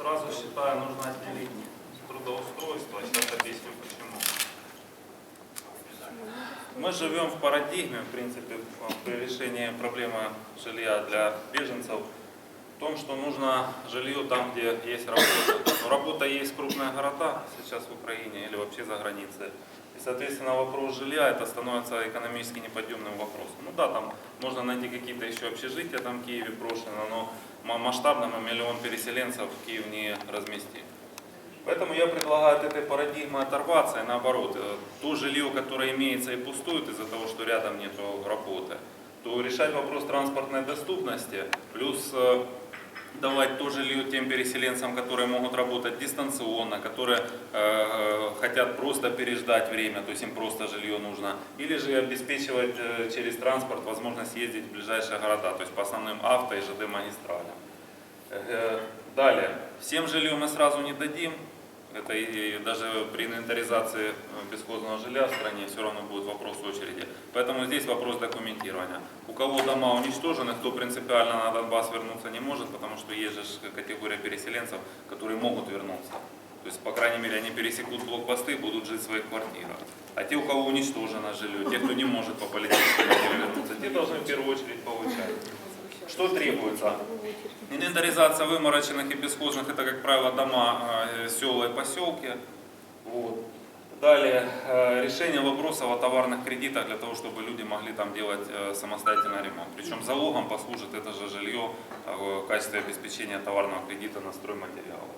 Сразу считаю, нужно отделить трудоустройство. Сейчас объясню почему. Мы живем в парадигме, в принципе, при решении проблемы жилья для беженцев, в том, что нужно жилье там, где есть работа. Но работа есть в городах сейчас в Украине или вообще за границей. Соответственно, вопрос жилья это становится экономически неподъемным вопросом. Ну да, там можно найти какие-то еще общежития там в Киеве брошено, но ма- масштабно мы миллион переселенцев в Киев не разместим. Поэтому я предлагаю от этой парадигмы оторваться и наоборот, э, то жилье, которое имеется и пустует из-за того, что рядом нет работы, то решать вопрос транспортной доступности, плюс э, давать то жилье тем переселенцам, которые могут работать дистанционно, которые э, хотят просто переждать время, то есть им просто жилье нужно, или же обеспечивать э, через транспорт возможность ездить в ближайшие города, то есть по основным авто и ЖД магистралям. Э, Далее, всем жилье мы сразу не дадим, это и даже при инвентаризации э, бесхозного жилья в стране все равно будет вопрос очереди. Поэтому здесь вопрос документирования. У кого дома уничтожены, кто принципиально на Донбасс вернуться не может, потому что есть же категория переселенцев, которые могут вернуться. То есть, по крайней мере, они пересекут блокпосты и будут жить в своих квартирах. А те, у кого уничтожено жилье, те, кто не может по политическим вернуться, те должны в первую очередь получать. Что требуется? Инвентаризация вымороченных и бесхозных, это, как правило, дома, э, села и поселки. Вот. Далее, э, решение вопросов о товарных кредитах для того, чтобы люди могли там делать э, самостоятельно ремонт. Причем залогом послужит это же жилье в качестве обеспечения товарного кредита на стройматериалы.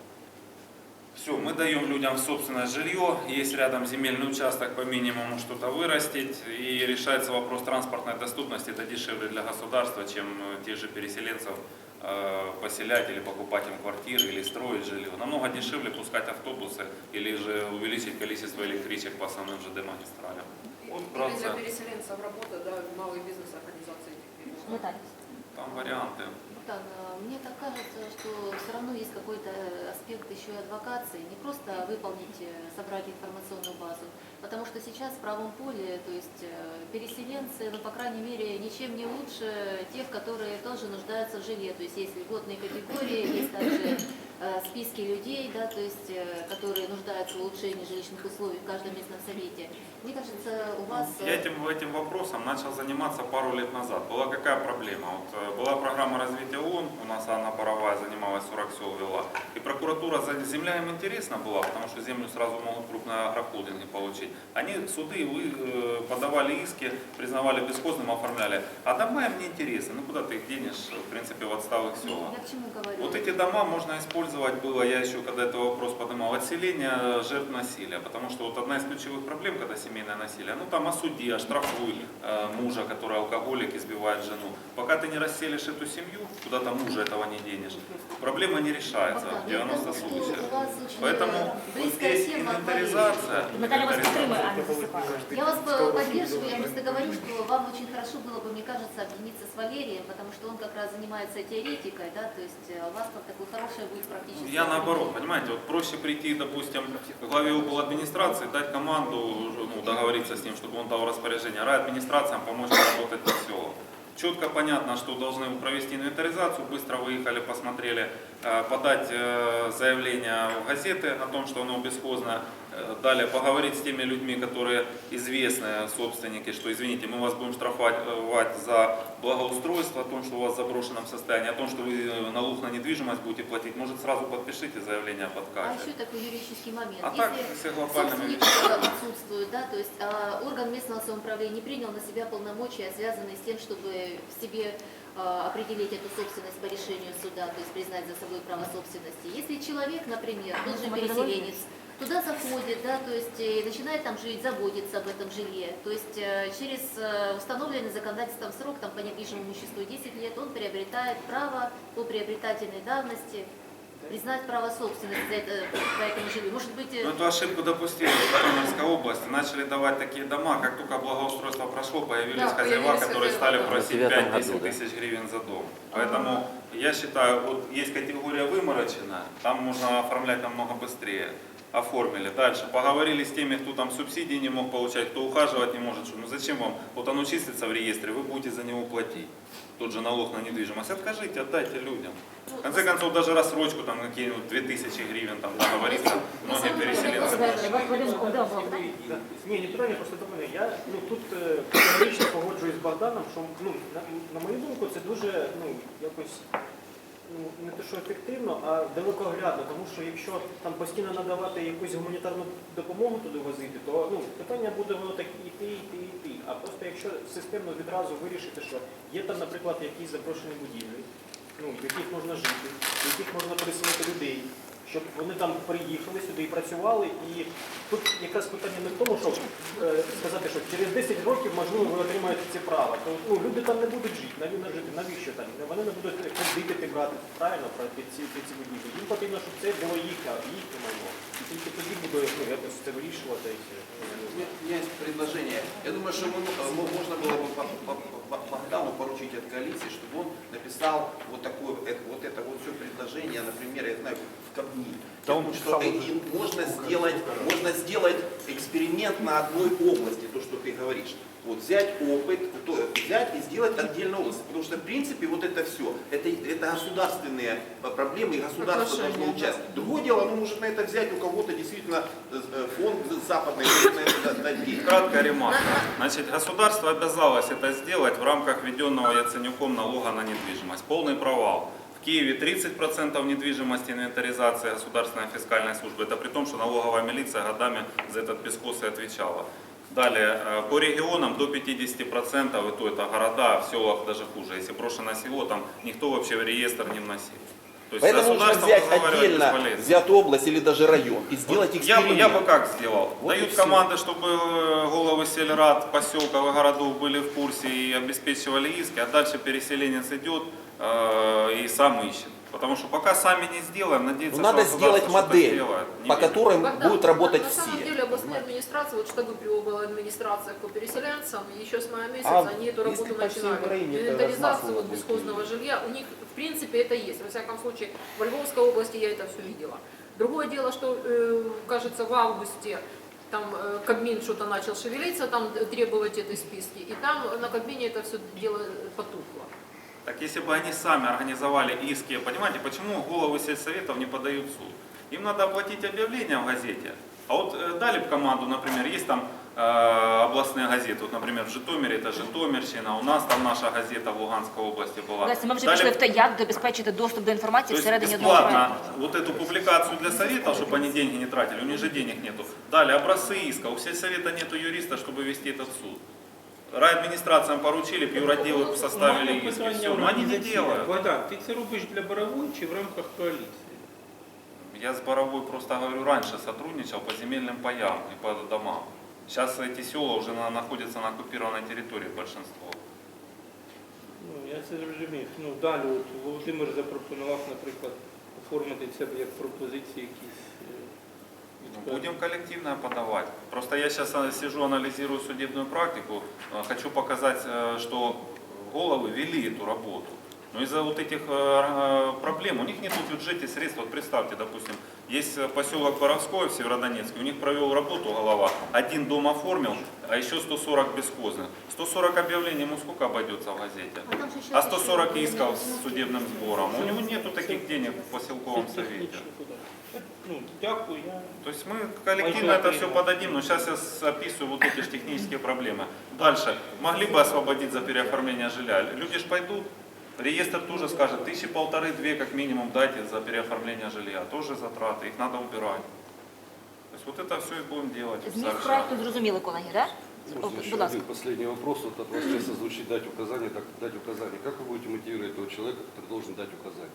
Все, мы даем людям собственное жилье, есть рядом земельный участок по минимуму что-то вырастить, и решается вопрос транспортной доступности, это дешевле для государства, чем э, тех же переселенцев э, поселять или покупать им квартиры, или строить жилье. Намного дешевле пускать автобусы, или же увеличить количество электричек по основным ЖД магистралям. Вот для переселенцев работа, да, малый бизнес, организации этих переселенцев. Там варианты. Богдан, э, мне так кажется, что все равно есть какой-то аспект еще и адвокации. Не просто выполнить, э, собрать информационную базу. Потому что сейчас в правом поле, то есть э, переселенцы, ну, по крайней мере, ничем не лучше тех, которые тоже нуждаются в жилье. То есть есть льготные категории, есть также э, списки людей, да, то есть, э, которые нуждаются в улучшении жилищных условий в каждом местном совете. Мне кажется, у вас... э, Я этим, этим вопросом начал заниматься пару лет назад. Была какая проблема? Вот, э, была программа развития ООН, у нас Анна Боровая занималась, 40 сел вела. И прокуратура, за- земля им интересна была, потому что землю сразу могут крупные агрохолдинги получить. Они суды вы, э, подавали иски, признавали бесхозным, оформляли. А дома им не интересны. Ну куда ты их денешь, в принципе, в отсталых селах? Я к чему говорю? Вот эти дома можно использовать было, я еще когда этот вопрос поднимал, отселение жертв насилия. Потому что вот одна из ключевых проблем, когда семейное насилие, ну там осуди, оштрафуй э, мужа, который алкоголик, избивает жену. Пока ты не расселишь эту семью, куда-то мужа этого не денешь, проблема не решается Богдан, в я 90 думаю, что случаев. у вас очень Поэтому вот близкая здесь тема инвентаризация. Наталья вас инвентаризация. підтримує, Анна Засипаєва. Я вас по- поддерживаю, я просто говорю, что вам очень хорошо было бы, мне кажется, объединиться с Валерием, потому что он как раз занимается теоретикой, да, то есть э, у вас как такое хорошее будет практически. Я наоборот, понимаете, вот проще прийти, допустим, к главе обл. администрации, дать команду, ну, договориться с ним, чтобы он дал распоряжение, райадминистрациям помочь работать по селу. Четко понятно, что должны провести инвентаризацию, быстро выехали, посмотрели, э, подать э, заявление в газеты о том, что оно бесхозное, Далее поговорить с теми людьми, которые известные собственники, что извините, мы вас будем штрафовать за благоустройство, о том, что у вас в заброшенном состоянии, о том, что вы э, налог на недвижимость будете платить, может сразу подпишите заявление об А отказе. еще такой юридический момент. А так, Если все глобальными отсутствует, да, то есть а, орган местного самоуправления не принял на себя полномочия, связанные с тем, чтобы в себе а, определить эту собственность по решению суда, то есть признать за собой право собственности. Если человек, например, тот же переселенец, туда заходит, да, то есть э, начинает там жить, заботиться об этом жилье, то есть э, через э, установленный законодательством срок, там по недвижимому имуществу 10 лет, он приобретает право по приобретательной давности признать право собственности за это, по этому жилью. Может быть, э, Ну, эту ошибку допустили в Житомирской области. Начали давать такие дома, как только благоустройство прошло, появились Да, хозяева, появились которые хозяева, стали просить В девятом 5-10 году, да. тысяч гривен за дом. Поэтому я считаю, вот есть категория вымороченная, там можно оформлять намного быстрее. Оформили. Дальше поговорили с теми, кто там субсидии не мог получать, кто ухаживать не может. Что, ну зачем вам? Вот оно числится в реестре, вы будете за него платить. Тот же налог на недвижимость. Откажите, отдайте людям. В конце концов, даже рассрочку там какие-нибудь 2000 гривен там договориться, многие переселенцы. Да. Ні, не питання, просто до мене. Я ну, тут е, категорично погоджуюсь з Богданом, що ну, на, на мою думку це дуже ну, якось ну, не те, що ефективно, а далекоглядно, тому що якщо там постійно надавати якусь гуманітарну допомогу туди возити, то ну, питання буде воно так іти, іти, іти. А просто якщо системно відразу вирішити, що є там, наприклад, якісь запрошені будівлі, ну, в яких можна жити, в яких можна переселити людей, щоб вони там приїхали сюди і працювали. І тут якраз питання не в тому, щоб е, сказати, що через 10 років, можливо, ви отримаєте ці права. То ну, люди там не будуть жити, навіть жити. Навіщо там? Вони не будуть кредити брати правильно про під ці, під ці будівлі. Їм потрібно, щоб це було їхнє, їхнє майно. І тільки тоді буде ну, якось це вирішувати. У меня у меня есть предложение. Я думаю, что мы- мы- можно было бы по- по- по- Богдану поручить от коалиции, чтобы он написал вот такое, это- вот это вот все предложение, например, я знаю, в Кабмине. Да он Потому что можно сделать, можно сделать эксперимент на одной области, то, что ты говоришь. Вот взять опыт, то, взять и сделать отдельно область. Потому что, в принципе, вот это все, это, это государственные проблемы, и государство должно Отношения, да. участвовать. Другое дело, оно может на это взять у кого-то действительно э, э, фонд западный, может на это дать- дать деньги. Краткая ремарка. Значит, государство обязалось это сделать в рамках введенного Яценюком налога на недвижимость. Полный провал. Киеве 30% недвижимости инвентаризация государственной фискальной службы. Это при том, что налоговая милиция годами за этот бескос и отвечала. Далее, э, по регионам до 50%, и то это города, в селах даже хуже. Если брошенное село, там никто вообще в реестр не вносил. То есть Поэтому нужно государством взять отдельно взятую область или даже район и сделать Я, бы- эксперимент. я бы как сделал? Вот Дают команды, чтобы э, головы сельрад, поселков и городов были в курсе и обеспечивали иски, а дальше переселенец идет э, и сам ищет. Потому что пока сами не сделаем, надеяться, Ну, надо что сделать государство что-то модель, по которой будут работать на самом все. Деле областные администрации, вот штабы была администрация по переселенцам, и еще с мая месяца А они эту работу начинали. Инвентаризацию вот бесхозного жилья, у них в принципе это есть. Во всяком случае, во Львовской области я это все видела. Другое дело, что, э, кажется, в августе там э, Кабмин что-то начал шевелиться, там требовать этой списки, и там на Кабмине это все дело потухло. Так если бы они сами организовали иски, понимаете, почему головы сельсоветов не подают в суд? Им надо оплатить объявление в газете. А вот э, дали бы команду, например, есть там э, областные газеты, вот, например, в Житомире это Житомирщина, у нас там наша газета в Луганской области была. Настя, ми вже Дали пішли б- в те, як забезпечити доступ до То інформації есть всередині одного бесплатно проекту. вот эту публикацию для совета, чтобы они деньги не тратили, у них же денег нету. Дали образцы иска, у сельсовета нету юриста, чтобы вести этот суд. Райадминистрациям поручили, б юротделы б составили Ну, иски, питання все, но они не організаційне. делают. Богдан, ти це робиш для Борової чи в рамках коаліції? Я с Боровой просто говорю, раньше сотрудничал по земельным паям и по домам. Сейчас эти села уже на- находятся на оккупированной территории большинство. Ну, я це зрозумів. Ну, далі от Володимир запропонував, наприклад, оформити це як пропозиції якісь. е, від Ну, Будем коллективно подавать. Просто я сейчас сижу, анализирую судебную практику, э, хочу показать, э, что головы вели эту работу. Но из-за вот этих э, э, проблем у них нет в бюджете средств. Вот представьте, допустим, есть э, поселок Боровской в Северодонецке, у них провел работу голова, один дом оформил, а еще 140 бесхозных. 140 объявлений ему сколько обойдется в газете? А же еще А 140 еще исков с судебным сбором. У него нету таких денег в поселковом совете. Ну. То есть мы коллективно это все подадим, но сейчас я описываю вот эти ж технические проблемы. Дальше. Могли бы освободить за переоформление жилья. Люди ж пойдут, реестр тоже скажет, тысячи полторы-две как минимум дайте за переоформление жилья. Тоже затраты, их надо убирать. То есть вот это все и будем делать. Зміст проекту зрозуміли, колеги, так? Можно еще Будь ласка. один последний вопрос. Вот от вас часто звучит дать указания, так дать указания. Как вы будете мотивировать этого человека, который должен дать указания?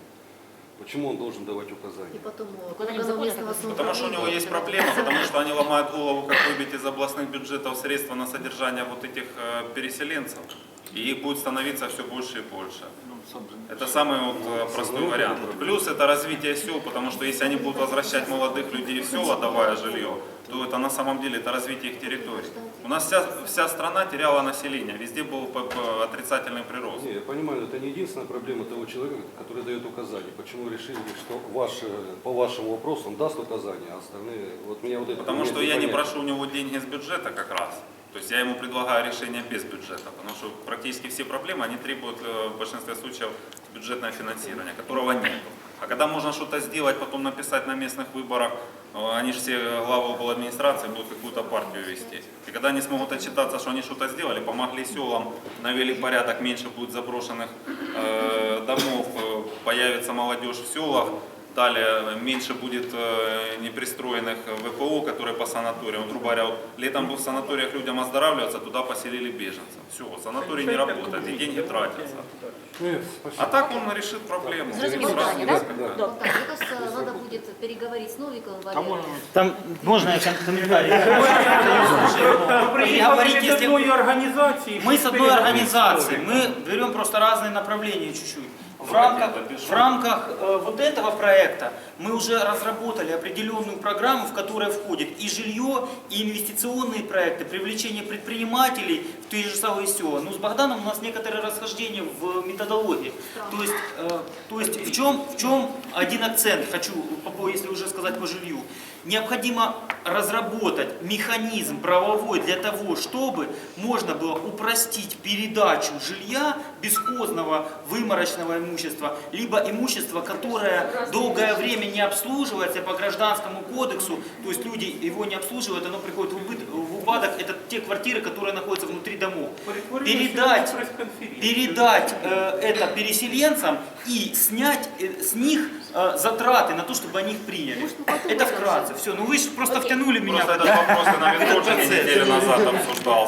Почему он должен давать И указания? потом э, Куда они органам заходят, местного так Потому что у него есть проблема, потому что они ломают голову, как выбить из областных бюджетов средства на содержание вот этих э, переселенцев. И их будет становиться все больше и больше. Это самый вот э, простой вариант. Плюс это развитие сел, потому что если они будут возвращать молодых людей в села, давая жилье, то это на самом деле это развитие их территорий. У нас вся, вся страна теряла население, везде был отрицательный прирост. Не, я понимаю, это не единственная проблема того человека, который дает указания. Почему решили, что ваш, э, по вашему вопросу он даст указания, а остальные... Вот меня вот это Потому что я не прошу у него деньги с бюджета как раз. То есть я ему предлагаю решение без бюджета, потому что практически все проблемы, они требуют э, в большинстве случаев бюджетное финансирование, которого нет. А когда можно что-то сделать, потом написать на местных выборах, э, они же все главы обл. администрации будут какую-то партию вести. И когда они смогут отчитаться, что они что-то сделали, помогли селам, навели порядок, меньше будет заброшенных э, домов, э, появится молодежь в селах, Далее меньше будет э, непристроенных ВПО, которые по санаториям. Вот, грубо говоря, вот летом был в санаториях людям оздоравливаться, туда поселили беженцев. Все, санаторий не работает, и деньги тратятся. Нет, спасибо. А так он решит проблему. Зрозуміло Сразу. питання, так? Да. Добре. Так, мне кажется, надо будет переговорить с Новиковым Валерием. Там можно я ком- комментарий? Приїхали Говорить, від если- одної організації. Мы с одной организацией, мы берем просто разные направления чуть-чуть. В рамках, в рамках э, вот этого проекта мы уже разработали определенную программу, в которой входит и жилье, и инвестиционные проекты, привлечение предпринимателей в те же самые села. Ну, с Богданом у нас некоторые расхождения в методологии. То есть, э, то есть в, чем, в чем один акцент, хочу, если уже сказать по жилью. Необходимо разработать механизм правовой для того, чтобы можно было упростить передачу жилья бесхозного выморочного имущества, либо имущества, которое долгое время не обслуживается по гражданскому кодексу, то есть люди его не обслуживают, оно приходит в, убыт- в упадок, это те квартиры, которые находятся внутри домов. Передать, передать э, это переселенцам и снять э, с них э, затраты на то, чтобы они их приняли. Может, Это вкратце. Все, ну вы же просто втянули меня Просто в этот вопрос на процесс. неделю назад обсуждался.